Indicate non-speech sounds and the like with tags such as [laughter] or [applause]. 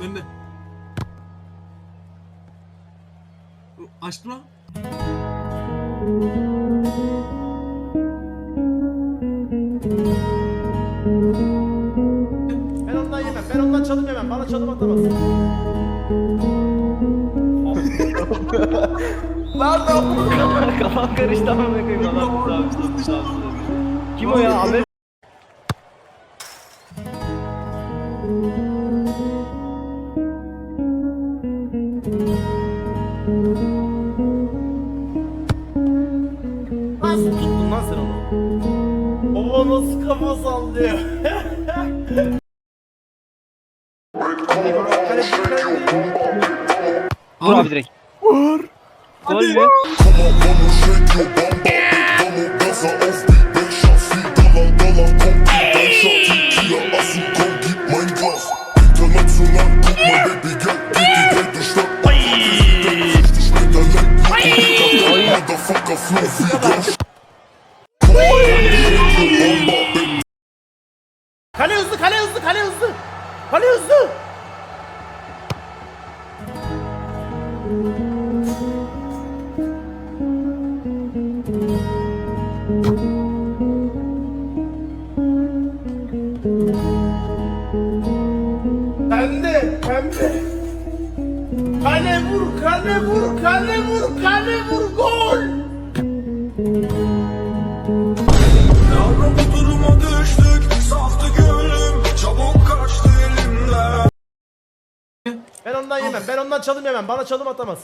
Bende. Açtım lan. Ben ondan yemem. Ben ondan çalım yemem. Bana çalım atamazsın. [laughs] Kafam karıştı koyayım. Allah razı olsun. Kim o ya? Ahmet Nasıl tuttun lan sen onu? Baba nasıl kafa sallıyor? Vur abi direkt. Vur. Gol mü? Kale hızlı, kale hızlı, kale hızlı. Kale hızlı. Pembe, pembe. Kale vur, kale vur, kale vur, kale vur, gol. Ben ondan yemem, ben ondan çalım yemem. Bana çalım atamaz.